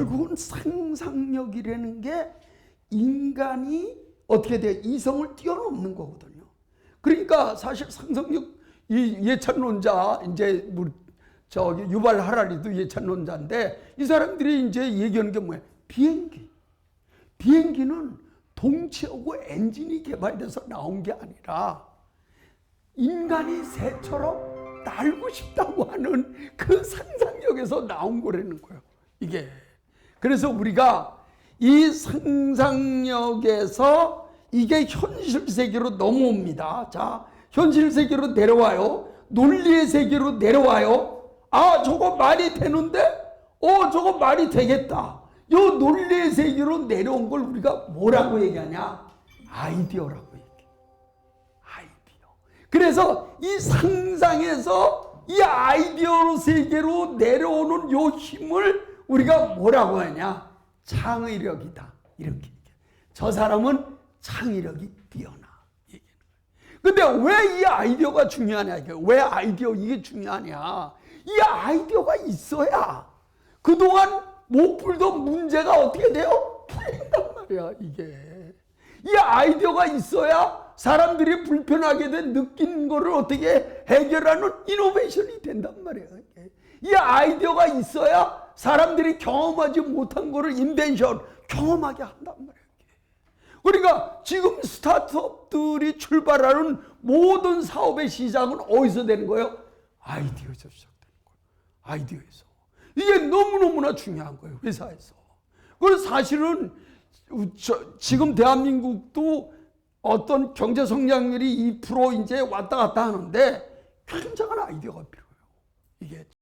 결국은 상상력이라는 게 인간이 어떻게 돼 이성을 뛰어넘는 거거든요. 그러니까 사실 상상력 이 예찬론자 이제 저기 유발 하라리도 예찬론자인데 이 사람들이 이제 얘기하는 게 뭐야? 비행기. 비행기는 동체하고 엔진이 개발돼서 나온 게 아니라 인간이 새처럼 날고 싶다고 하는 그 상상력에서 나온 거라는 거예요. 이게. 그래서 우리가 이 상상력에서 이게 현실 세계로 넘어옵니다. 자, 현실 세계로 내려와요. 논리의 세계로 내려와요. 아, 저거 말이 되는데? 어, 저거 말이 되겠다. 요 논리의 세계로 내려온 걸 우리가 뭐라고 얘기하냐? 아이디어라고 얘기해. 아이디어. 그래서 이 상상에서 이 아이디어 세계로 내려오는 요 힘을 우리가 뭐라고 하냐? 창의력이다. 이렇게. 저 사람은 창의력이 뛰어나. 근데 왜 이 아이디어가 중요하냐? 왜 아이디어 이게 중요하냐? 이 아이디어가 있어야 그동안 못 풀던 문제가 어떻게 돼요? 풀린단 말이야, 이게. 이 아이디어가 있어야 사람들이 불편하게 된 느낀 거를 어떻게 해결하는 이노베이션이 된단 말이야. 이 아이디어가 있어야 사람들이 경험하지 못한 거를 인벤션 경험하게 한단. 이게. 그러니까 지금 스타트업들이 출발하는 모든 사업의 시작은 어디서 되는 거예요? 아이디어에서 시작되는 거예요. 아이디어에서. 이게 너무너무나 중요한 거예요. 회사에서. 그래서 사실은 저, 지금 대한민국도 어떤 경제 성장률이 2% 이제 왔다 갔다 하는데 굉장한 아이디어가 필요해요. 이게